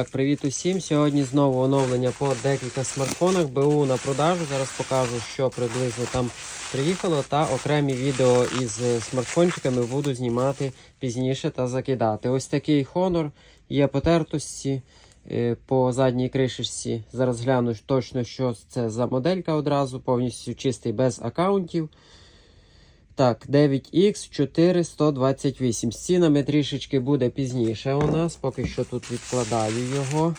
Так, привіт усім. Сьогодні знову оновлення по декілька смартфонах. БУ на продажу. Зараз покажу, що приблизно там приїхало. Та окремі відео із смартфончиками буду знімати пізніше та закидати. Ось такий Honor є потертості е, по задній кришечці. Зараз гляну точно, що це за моделька одразу, повністю чистий без аккаунтів. Так, 9X 4128. З цінами трішечки буде пізніше у нас. Поки що тут відкладаю його.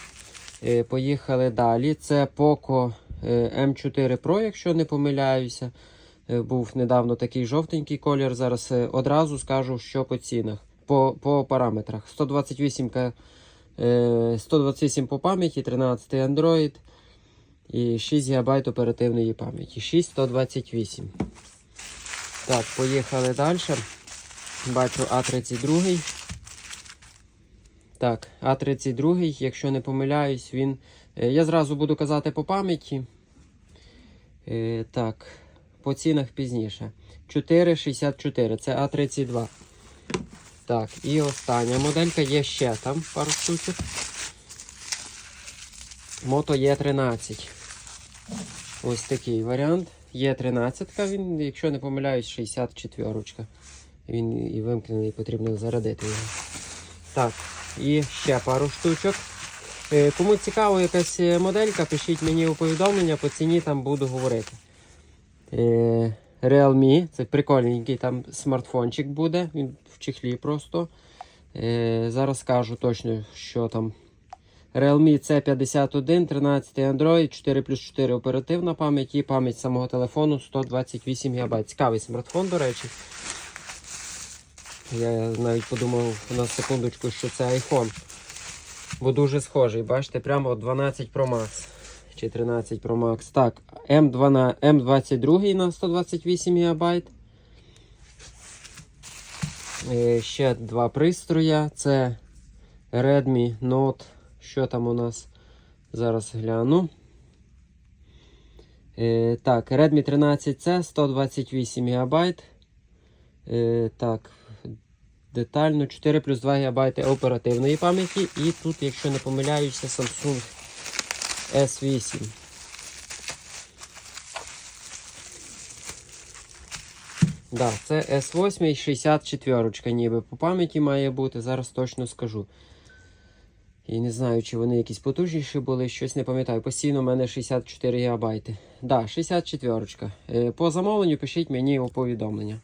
Е, Поїхали далі. Це Poco е, M4 Pro, якщо не помиляюся. Е, Був недавно такий жовтенький колір. Зараз е, одразу скажу, що по цінах, по, по параметрах. 128 ка- е, 128 по пам'яті, 13 Android і 6 ГБ оперативної пам'яті. 6128. Так, поїхали далі. Бачу А32. Так, А32, якщо не помиляюсь, він. е, Я зразу буду казати по пам'яті. Е, Так, по цінах пізніше. 4,64. Це А32. Так, і остання моделька є ще там пару штучок. Мото Е13. Ось такий варіант. Є 13 він, якщо не помиляюсь, 64-ка. Він і вимкнений, потрібно зарядити його. Так, і ще пару штучок. Е, Кому цікаво якась моделька, пишіть мені у повідомлення, по ціні там буду говорити. Е, Realme, це прикольненький там смартфончик буде, він в чехлі просто. Е, Зараз скажу точно, що там Realme C51, 13 Android, 4 плюс 4 оперативна пам'ять і пам'ять самого телефону 128 ГБ. Цікавий смартфон, до речі. Я навіть подумав на секундочку, що це iPhone. Бо дуже схожий, бачите, прямо 12 Pro Max чи 13 Pro Max. Так, M2, M22 на 128 ГБ. Е, Ще два пристрої. Це Redmi Note що там у нас? Зараз гляну. Е, так, Redmi 13C 128 ГБ. Е, так, детально 4 плюс 2 ГБ оперативної пам'яті. І тут, якщо не помиляюся, Samsung S8. Да, це S8 64 ніби по пам'яті має бути. Зараз точно скажу. І не знаю, чи вони якісь потужніші були, щось не пам'ятаю. Постійно у мене 64 ГБ. Да, 64. Е, По замовленню пишіть мені у повідомлення.